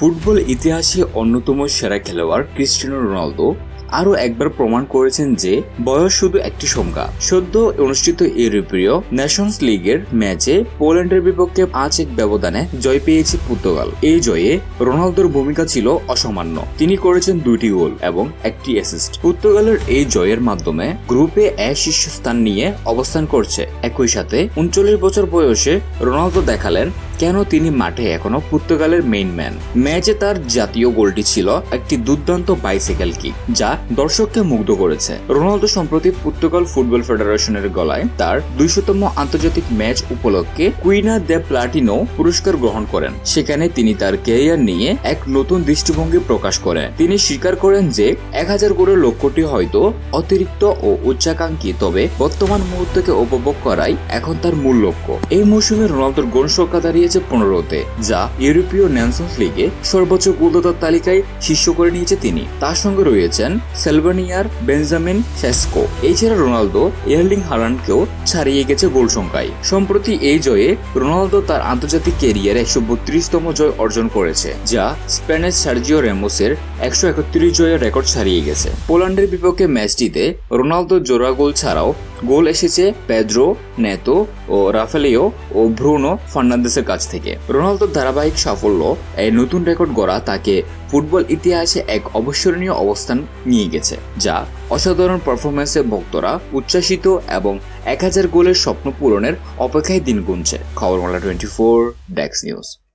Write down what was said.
Football ইতিহাসে অন্যতম সেরা খেলোয়াড় ক্রিস্টিয়ানো রোনালদো আরও একবার প্রমাণ করেছেন যে বয়স শুধু একটি সংজ্ঞা। সদ্য অনুষ্ঠিত ইউরোপীয় নেশনস লিগের ম্যাচে পোল্যান্ডের বিপক্ষে পাঁচ এক ব্যবধানে জয় পেয়েছে পর্তুগাল। এই জয়ে রোনালদোর ভূমিকা ছিল অসামান্য। তিনি করেছেন দুইটি গোল এবং একটি অ্যাসিস্ট পর্তুগালের এই জয়ের মাধ্যমে গ্রুপে এ শীর্ষস্থান নিয়ে অবস্থান করছে। একই সাথে উনচল্লিশ বছর বয়সে রোনালদো দেখালেন কেন তিনি মাঠে এখনও পর্তুগালের মেইন ম্যান ম্যাচে তার জাতীয় গোলটি ছিল একটি দুর্দান্ত বাইসাইকেল কিক যা দর্শককে মুগ্ধ করেছে। রোনালদো সম্প্রতি পর্তুগাল ফুটবল ফেডারেশনের গলায় তার দুইশতম আন্তর্জাতিক ম্যাচ উপলক্ষে কুইনা দে প্লাটিনো পুরস্কার গ্রহণ করেন। সেখানে তিনি তার ক্যারিয়ার নিয়ে এক নতুন দৃষ্টিভঙ্গি প্রকাশ করেন। তিনি স্বীকার করেন যে এক হাজার গোলের লক্ষ্যটি হয়তো অতিরিক্ত ও উচ্চাকাঙ্ক্ষী, তবে বর্তমান মুহূর্তকে উপভোগ করাই এখন তার মূল লক্ষ্য। এই মৌসুমে রোনালদোর গোল সংখ্যা দাঁড়িয়েছে পনেরোতে, যা ইউরোপীয় ন্যাশনস লিগে সর্বোচ্চ গোলদাতার তালিকায় শীর্ষ করে নিয়েছে তিনি। তার সঙ্গে রয়েছেন সেলভানিয়ার বেঞ্জামিন শেস্কো এছাড়া রোনালদো এয়ারলিং হারানকেও ছাড়িয়ে গেছে গোল সংখ্যায়। সম্প্রতি এই জয়ে রোনালদো তার আন্তর্জাতিক ক্যারিয়ারে একশো বত্রিশতম জয় অর্জন করেছে, যা স্প্যানিশ সার্জিও রেমোসের একশো একত্রিশ জয়ের রেকর্ড ছাড়িয়ে গেছে। পোল্যান্ডের বিপক্ষে ম্যাচটিতে রোনালদো জোড়া গোল ছাড়াও গোল এসেছে পেদ্রো, নেতো ও রাফেলিও ও ব্রুনো ফার্নান্দেসের কাছ থেকে। রোনালদোর ধারাবাহিক সাফল্য, এই নতুন রেকর্ড গড়া তাকে ফুটবল ইতিহাসে এক অবিস্মরণীয় অবস্থান নিয়ে গেছে, যা অসাধারণ পারফরমেন্সে ভক্তরা উচ্ছ্বাসিত এবং এক হাজার গোলের স্বপ্ন পূরণের অপেক্ষায় দিন গুনছে। খবরমালা টোয়েন্টি ফোর, ডেক্স নিউজ।